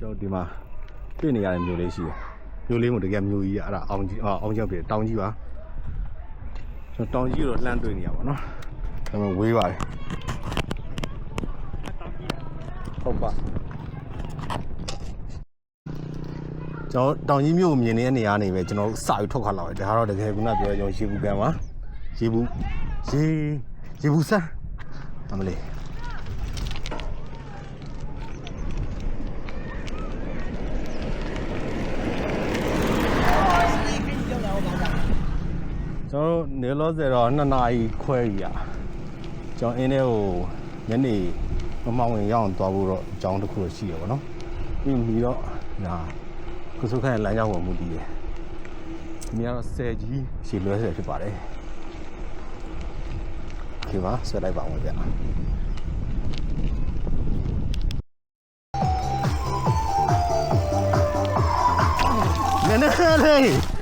ကျွန်တော်ဒီမှာတွေ့နေရတဲ့မျိုးလေးရှိတယ်မျိုးလေးမို့တကယ်မျိုးကြီးอ่ะအဲ့ဒါအောင်ကြီးအာအောင်ကြောက်ပြီတောင်ကြီးပါကျွန်တော်တောင်ကြီးတော့လှမ်းတွေ့နေရပါတော့ဒါပေမဲ့ဝေးပါတယ်ဟုတ်ပါကျွန်တော်တောင်ကြီးမြို့ကိုမြင်နေတဲ့နေရာနေပဲကျွန်တော်တို့စပြီးထွက်ခွာလာတယ်ဒါကတော့တကယ်ခုနပြောရုံရှိဘူးကံပါရေဘူးရေရေဘူးဆန်းအမလေး ကျွန်တော်တို့နေလို့ဆိုတော့2နာရီခွဲကြီးอ่ะကျွန်တော်အင်းထဲကိုညနေမမောင်ဝင်ရောက်အောင်သွားဖို့တော့အကြောင်းတစ်ခုတော့ရှိရပါတော့ပြီးပြီးတော့ဒါကုစုခန့်ရဲ့လမ်းကြောင်းပေါ်မူတည်တယ်ဒီနေ့ကတော့ဆယ်ကြီးရှည်လွဲဆယ်ဖြစ်ပါတယ်ဒီမှာဆွဲလိုက်ပါအောင်ဗျာနည်းနည်းလေး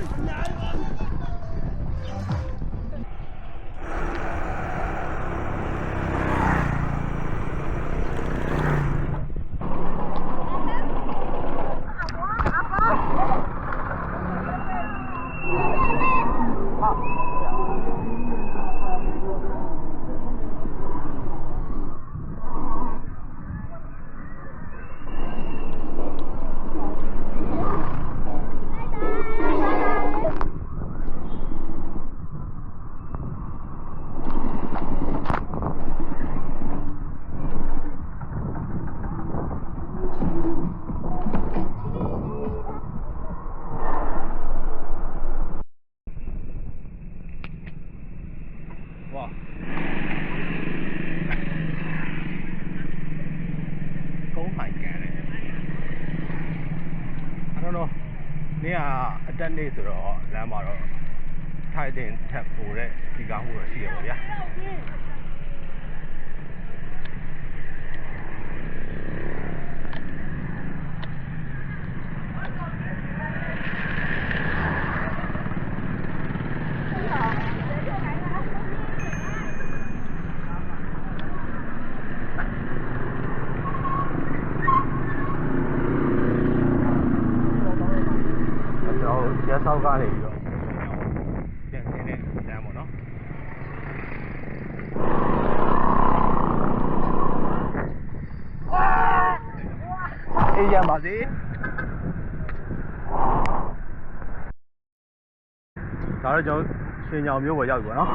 哇！ကုန်းမိုင်ကန်တယ် I don't know နေ့ကအတက်နေ့ဆိုတော့လမ်းမှာတော့ထိုက်တင်ထက်ပိုတဲ့ဒီကားမှုတော့ရှိရပါဗျာကျွန်တော်ရဲ ဆောက်ကနေပြီးတော့ပြန်ဆင်းတဲ့လမ်းပေါ့နော်အေးရပါစေဒါတော့ကျွန်တော်ရွှေညောင်မျိုးပေါ်ရောက်ပြီပေါ့နော်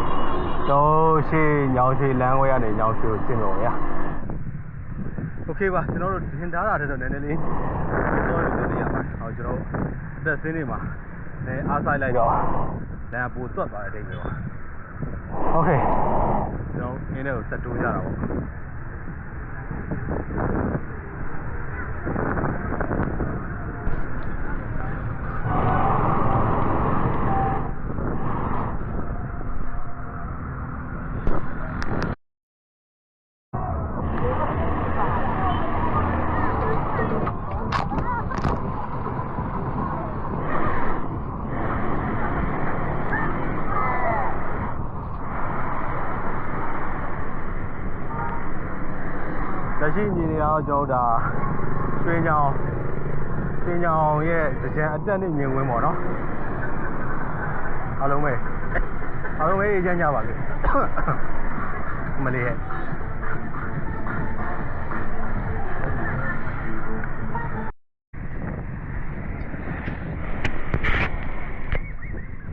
တော့ရှေ့ညောင်ရွှေလမ်းဝဲကနေညောင်ရွှေကိုဆင်းတော့ရโอเคပါကျွန်တော်တို့ထင်ထားတာတဲ့တော့နည်းနည်းလေးပြောရလို့ရပါတယ်ဟောကျွန်တော်အသက်ဆင်းနေမှာ အဲအားဆိုင်လိုက်တော့လမ်းပိုသွတ်သွားတဲ့အိမ်ပဲပေါ့โอเคကျွန်တော်အင်းထဲကိုဆက်တိုးရတာပေါ့ လက်ရှိညီနေတော့ကျွန်တော်ဒါရွှေညောင်ရွှေညောင်ရဲ့ကြံအတက်နဲ့မြင်ကွင်းပေါ့နော်အားလုံးပဲအားလုံးပဲအေးချမ်းကြပါစေမလေးရဲ့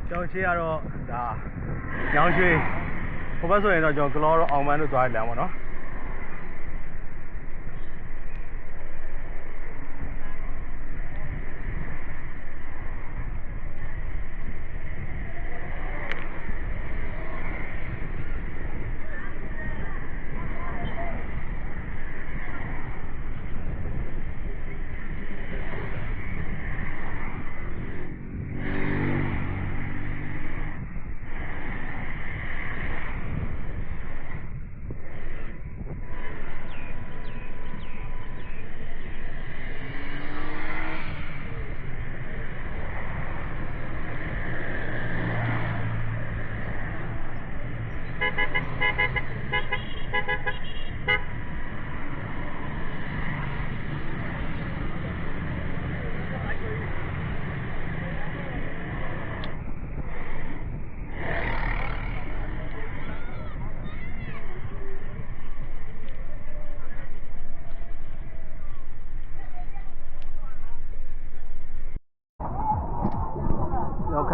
ကျောင်းရှိကတော့ဒါညောင်ရွှေဟိုဘက်ဆိုရင်တော့ကျွန်တော်ဂလောတော့အောင်မန်းတို့သွားရလမ်းပေါ့နော်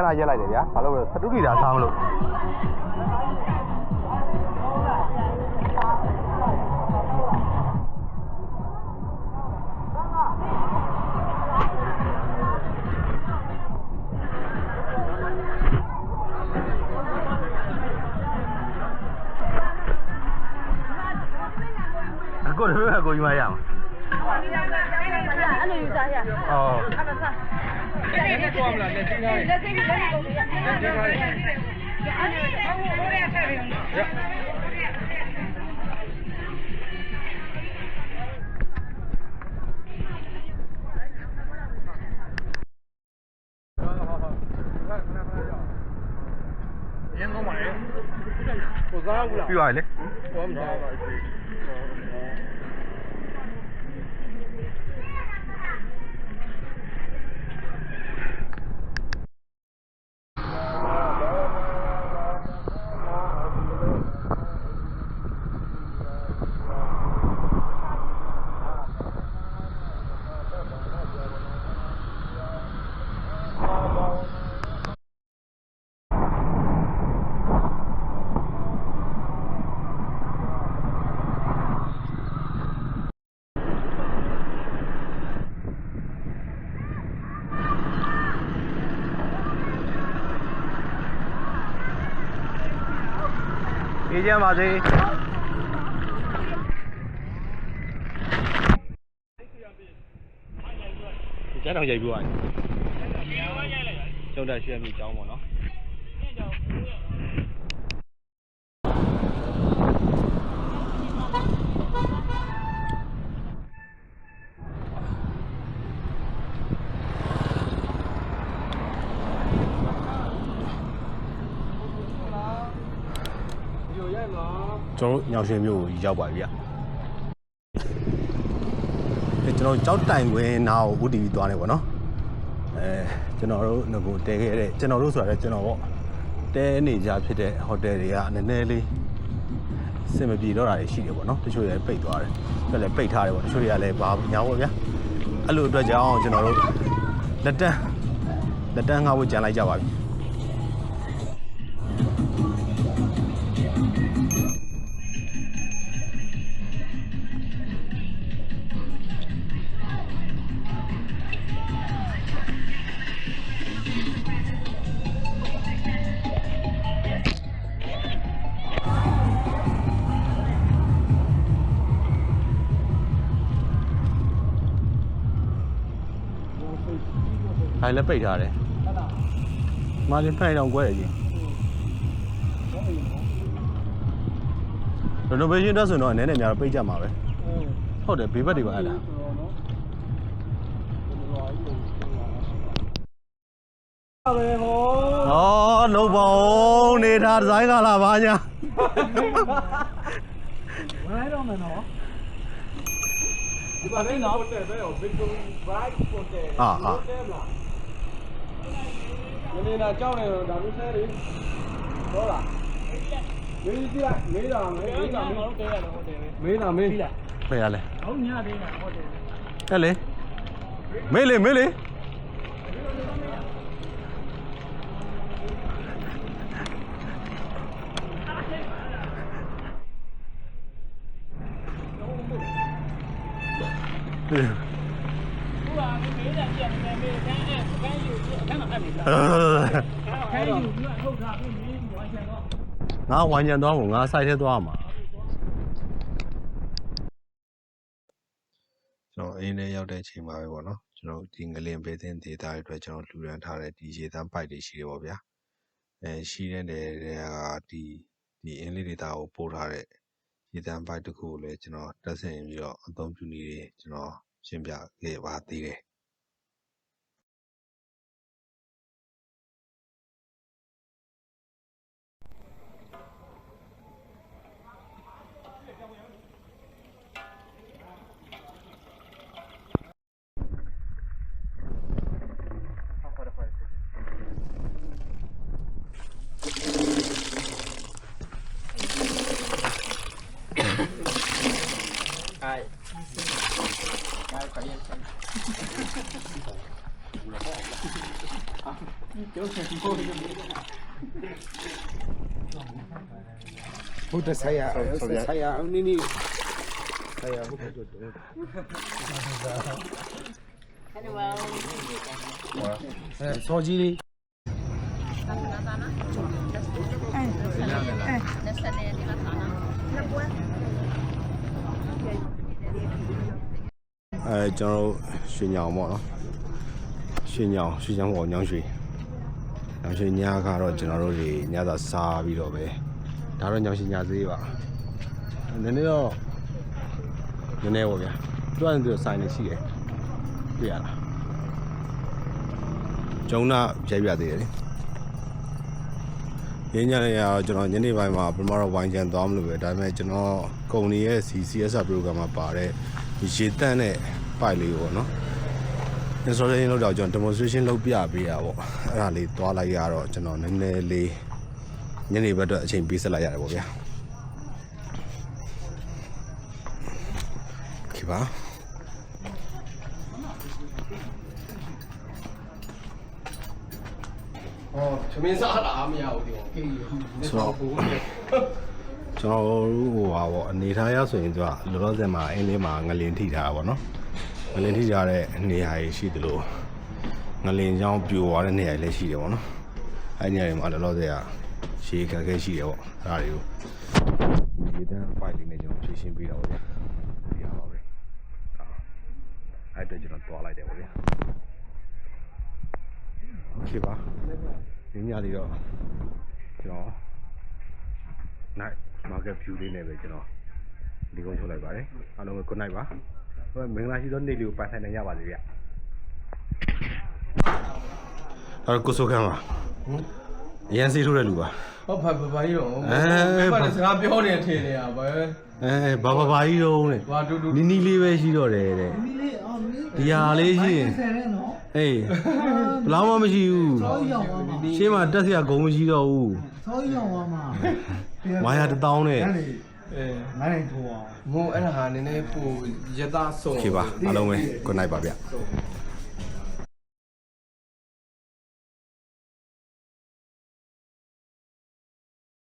ဏရက်လိုက်တယ်ဗျာဘာလို့လဲသတုတိတာစားမလို့အကိုတို့ကကိုကြီးမရအောင်အဲ့လိုယူစားရအော် အဲ့ဒါစားလက်စိမ်းလက်စိမ်းလက်စိမ်းလက်စိမ်းကု န်ပြီလက်စိမ်းလက်စိမ်းအဲ့ဒါဟိုဟိုရဆက်ပြီရင်းကောင်းပါလေကိုစားဘူးလားပြီးသွားပြီလေကိုမစားပါဘူးအေးချမ်းပါစေကျန်းတော်ရိုက်ပြီးသွားပြီကျောင်းတက်ရွှေမြေကျောင်းပေါ့နော် ညောင်ရွှေမြို့ကိုရောက်ပါပြီဗျအဲကျွန်တော်ကြောက်တိုင်ခွင်းနားကိုဦးတည်ပြီးသွားတယ်ပေါ့နော်အဲကျွန်တော်တို့ငကိုတဲခဲ့တဲ့ကျွန်တော်တို့ဆိုတာလည်းကျွန်တော်ပေါ့တဲနေကြဖြစ်တဲ့ဟိုတယ်တွေကနည်းနည်းလေးစင်မပြေတော့တာတွေရှိတယ်ပေါ့နော်တချို့တွေပိတ်သွားတယ်တချို့လည်းပိတ်ထားတယ်ပေါ့တချို့တွေကလည်းဘာညာပေါ့ဗျာအဲ့လိုအတွက်ကြောင့်ကျွန်တော်တို့လက်တန်းလက်တန်းငါ့ဝကြံလိုက်ကြပါပြီ။ ဟာလည်းပိတ်ထားတယ်။ဟုတ်လား။မလည်းဖိုင်တော့ကွဲတယ်ကြီး။ renovation တက်ဆိုတော့အနေနဲ့များတော့ပိတ်ကြမှာပဲ။ဟုတ်တယ်ဘေးဘက်တွေပါအဲ့ဒါ။ပဲဟောဟောလုံးပေါင်းနေတာဒီဇိုင်းကလာပါညာဝိုင်းတော့မယ်နော်ဒီပါလေးနော်တဲ့ပဲဟို Victory Bright Hotel အာအာတဲ့မလားမင်းလာကြောက်နေတော့ဒါမျိုးဆဲလေဟောလားမင်းကြည့်လိုက်မေးတာမေးမေးတာမေးတော့တဲရတယ်ဟို တယ်မေးတာမေးပြီလားဖယ်ရလဲဟုတ်ညသေးတာဟိုတယ်။အဲ့လေမေးလေမေးလေဟေးခုကမေးတာ ပြန်ပြန်မေးခန်းအဲ့ခန်းယူခန်းမှာအပ်နေလားခန်းယူပြီးတော့ထုတ်ထားပြီးမင်းဝိုင်းချင်တော့ငါဝိုင်းကြံသွားမို့ငါစိုက်ထဲသွားမှာကျွန်တော်အင်းထဲရောက်တဲ့အချိန်မှာပဲပေါ့နော်ကျွန်တော်ဒီငလင်ဘေးသင်းဒေတာတွေအတွက်ကျွန်တော်လှူဒန်းထားတဲ့ဒီရေတန်းပိုက်တွေရှိတယ်ပေါ့ဗျာအဲရှိတဲ့နေရာကဒီဒီအင်းလေးဒေတာကိုပို့ထားတဲ့ရေတန်းပိုက်တစ်ခုကိုလည်းကျွန်တော်တက်ဆင်ပြီးတော့အသုံးပြုနေတယ်ကျွန်တော်ရှင်းပြခဲ့ပါသေးတယ် udah saya, ya. saya ini saya. Eh, Sojili. Eh, eh. အဲကျွန်တော်တို့ရွှေညောင်ပေါ့နော်ရွှေညောင်ရွှေညောင်ပေါ့ညောင်ရွှေညောင်ရွှေညကတော့ကျွန်တော်တို့တွေညသာစားပြီးတော့ပဲဒါတော့ညောင်ရွှေညဈေးပါနည်းနည်းတော့နည်းနည်းပေါ့ဗျာတွန်းတူဆိုင်နေရှိတယ်ပြရလားကျုံနာပြပြသေးတယ်လေရင်းညနေရတော့ကျွန်တော်ညနေပိုင်းမှာပထမတော့ဝိုင်းချန်သွားမလို့ပဲဒါပေမဲ့ကျွန်တော်ကုမ္ပဏီရဲ့ CCS program မှာပါတဲ့ဒီ ရေတန့်တဲ့ပိုက်လေးပေါ့နော် installation လုပ်တော့ကျွန်တော် demonstration လုပ်ပြပေးရပေါ့အဲ့ဒါလေးသွားလိုက်ရတော့ကျွန်တော်နည်းနည်းလေးညနေဘက်တော့အချိန်ပေးဆက်လိုက်ရတယ်ပေါ့ဗျာခေပါ哦，全面杀啦，没有的，可以。ဆိုတော့ ကျွန်တော်တို့ဟိုပါပေါ့အနေထားရဆိုရင်သူကလောလောဆယ်မှာအင်းလေးမှာငလင်ထိထားတာပေါ့နော်ငလင်ထိထားတဲ့နေရာကြီးရှိသလိုငလင်ချောင်းပြိုသွားတဲ့နေရာကြီးလည်းရှိတယ်ပေါ့နော်အဲ့ဒီနေရာတွေမှာလောလောဆယ်ကရှေးခက်ခဲရှိတယ်ပေါ့အဲ့ဒါတွေကိုဒီတန်းဖိုင်လေးနဲ့ကျွန်တော်ဖြည့်ရှင်းပေးတာပေါ့ဗျာဒီရပါပဲအဲ့အတွက်ကျွန်တော်တွားလိုက်တယ်ပေါ့ဗျာโอเคပါဒီညလေးတော့ကျွန်တော် night market view လေးနဲ့ပဲကျွန်တော်ဒီကုန်းထုတ်လိုက်ပါတယ်အားလုံးပဲ good night ပါဟိုမင်္ဂလာရှိသောနေ့လေးကိုပန်ဆိုင်နိုင်ကြပါစေဗျအဲ့ကိုဆိုခံပါ အရန်စီထိုးတဲ့လူပါ ဟုတ်ဖတ်ပါကြီးတော့ အဲ ဘာလဲစကားပြောနေထင်နေရပါပဲ အဲဘာဘာဘာကြီးတော့တဲ့ ဘာတူတူ နီနီလေးပဲရှိတော့တယ်တဲ့ဒီဟာလေးရှိရင်အေးဘလောက်မှမရှိဘူးရှင်းမှာတက်စရာဂုံမရှိတော့ဘူး ဆောင်းရောင်သွားမှာ ဝါယာတစ်တောင်းနဲ့ အဲ ငါးနိုင်ထိုးအောင် မို့အဲ့ဒါဟာနည်းနည်းပိုရသားဆုံး โอเคပါအားလုံးပဲ good night ပါဗျ